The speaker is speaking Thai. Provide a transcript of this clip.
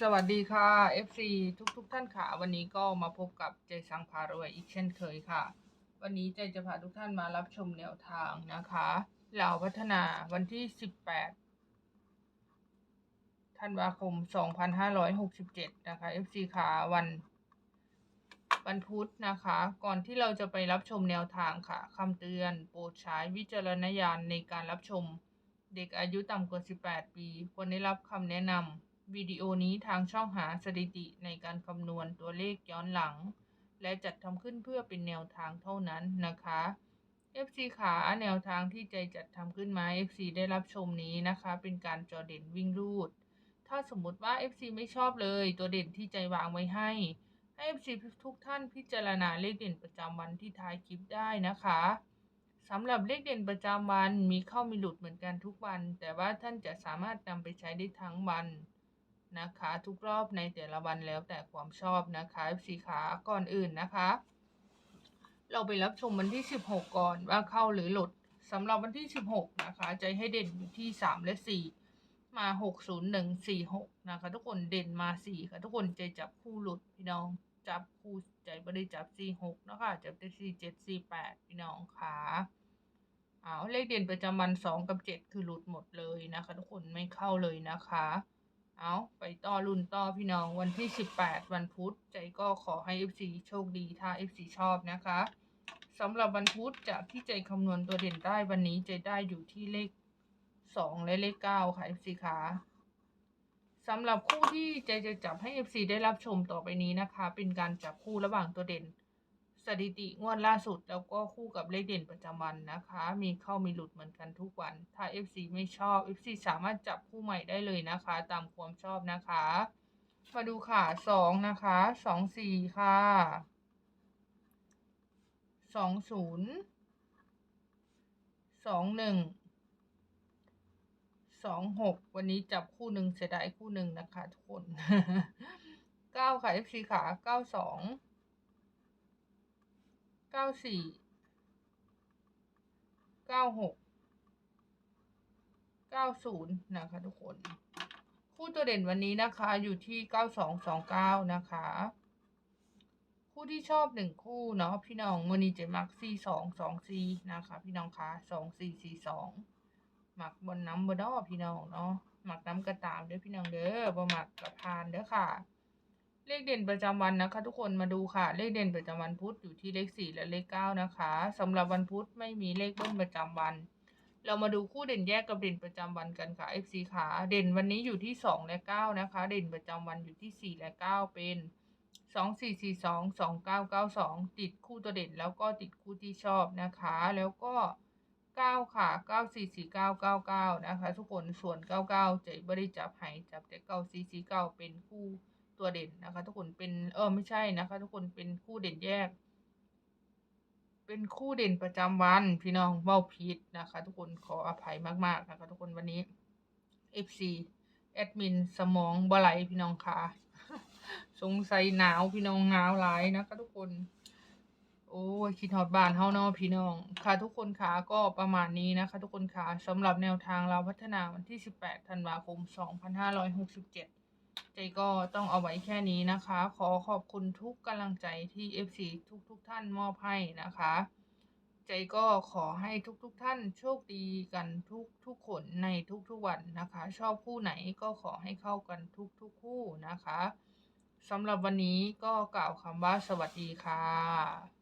สวัสดีค่ะ FC ทุกทุกๆท่านค่ะ วันนี้ก็มาพบกับใจสังพารวยอีกเช่นเคยค่ะ วันนี้ใจจะพาทุกท่านมารับชมแนวทางนะคะเหล่าพัฒนาวันที่ 18ธันวาคม 2567 นะคะ FC ค่ะวันวันพุธนะคะ ก่อนที่เราจะไปรับชมแนวทางค่ะคำเตือนโปรดใช้วิจารณญาณในการรับชม เด็กอายุต่ำกว่า 18 ปีควรได้รับคำแนะนำ วิดีโอนี้ทางช่องหาสถิติในการคำนวณตัวเลขย้อนหลัง และจัดทำขึ้นเพื่อเป็นแนวทางเท่านั้นนะคะ FC ขาแนวทางที่ใจจัดทำขึ้นมา FC ได้รับชมนี้นะคะ เป็นการจอเด่นวิ่งรูด ถ้าสมมติว่า FC ไม่ชอบเลย ตัวเด่นที่ใจวางไว้ให้ ให้ FC ทุกท่านพิจารณาเลขเด่นประจำวันที่ท้ายคลิปได้นะคะสำหรับเลขเด่นประจำวันมีเข้ามีหลุดเหมือนกันทุกวัน แต่ว่าท่านจะสามารถนำไปใช้ได้ทั้งวัน นะคะ ทุกรอบในแต่ละวันแล้วแต่ความชอบนะคะ FC ขาก่อนอื่นนะคะ เราไปรับชมวันที่ 16 ก่อนว่าเข้าหรือหลุดสำหรับวันที่ 16 นะคะ ใจให้เด่นอยู่ที่ 3 และ 4 มา 6 0 1 4 6 นะคะ ทุกคนเด่นมา 4 ค่ะ ทุกคนใจจับคู่หลุดพี่น้องจับคู่ใจไม่ได้จับ 4 6 นะคะ จับได้4 7 4 8 พี่น้องค่ะเอาเลขเด่นประจำวัน 2 กับ 7 คือหลุดหมดเลยนะคะ ทุกคนไม่เข้าเลยนะคะ เอาไปต่อรุ่นต่อพี่น้องวันที่ 18 วันพุธใจก็ขอให้ FC โชคดีถ้า FC ชอบนะคะสำหรับวันพุธจากที่ใจคำนวณตัวเด่นได้วันนี้ใจได้อยู่ที่เลข 2 และเลข 9 ค่ะ FC ค่ะสำหรับคู่ที่ใจจะจับให้ FC ได้รับชมต่อไปนี้นะคะ เป็นการจับคู่ระหว่างตัวเด่น สถิติงวดล่าสุดแล้วก็คู่กับเลขเด่นประจำวันนะคะ มีเข้ามีหลุดเหมือนกันทุกวัน ถ้า FC ไม่ชอบ FC สามารถจับคู่ใหม่ได้เลยนะคะ ตามความชอบนะคะ มาดูค่ะสองนะคะสองสี่ค่ะสองศูนย์สองหนึ่งสองหกวันนี้จับคู่หนึ่งเสียดายคู่หนึ่งนะคะ ทุกคนเก้าค่ะ FC ขาเก้าสอง เก้าสี่เก้าหกเก้าศูนย์นะคะทุกคน คู่ตัวเด่นวันนี้นะคะ อยู่ที่เก้าสองสองเก้านะคะ คู่ที่ชอบหนึ่งคู่เนาะพี่น้องวันนี้จะมักสี่สองสองสี่นะคะ พี่น้องคะสองสี่สี่สองหมักบนน้ำบนดอพี่น้องเนาะหมักน้ำกระตามเด้อพี่น้องเด้อบ่หมักกระพานเด้อค่ะ เลขเด่นประจำวันนะคะ ทุกคนมาดูค่ะ เลขเด่นประจำวันพุธอยู่ที่เลขสี่และเลขเก้านะคะสำหรับวันพุธไม่มีเลขเบิ้ลประจำวัน เรามาดูคู่เด่นแยกกับเด่นประจำวันกันค่ะ FC ขาเด่นวันนี้อยู่ที่สองและเก้านะคะ เด่นประจำวันอยู่ที่สี่และเก้าเป็นสองสี่สี่สองสองเก้าเก้าสองติดคู่ตัวเด่นแล้วก็ติดคู่ที่ชอบนะคะ แล้วก็เก้าค่ะเก้าสี่สี่เก้าเก้าเก้านะคะ ทุกคนส่วนเก้าเก้าจะบริจับให้จับแต่เก้าสี่สี่เก้าเป็นคู่ ตัวเด่นนะคะ ทุกคนเป็นเออไม่ใช่นะคะ ทุกคนเป็นคู่เด่นแยก เป็นคู่เด่นประจำวันพี่น้องเว้าผิดนะคะ ทุกคนขออภัยมากๆนะคะ ทุกคนวันนี้ FC แอดมินสมองบไหลพี่น้องค่ะสงสัยหนาวพี่น้องหนาวหลายนะคะทุกคนโอ้ยคิดฮอดบ้านเฮาเนาะพี่น้อง ค่ะทุกคนค่ะก็ประมาณนี้นะคะ ทุกคนค่ะสำหรับแนวทางเราพัฒนาวันที่ 18 ธันวาคม 2567 ใจก็ต้องเอาไว้แค่นี้นะคะ ขอขอบคุณทุกกำลังใจที่ FC ทุกทุกๆท่านมอบให้นะคะ ใจก็ขอให้ทุกๆทท่านโชคดีกันทุกทุกๆคนในทุกๆวันนะคะ ชอบคู่ไหนก็ขอให้เข้ากันทุกๆคู่นะคะสำหรับวันนี้ก็กล่าวคำว่าสวัสดีค่ะ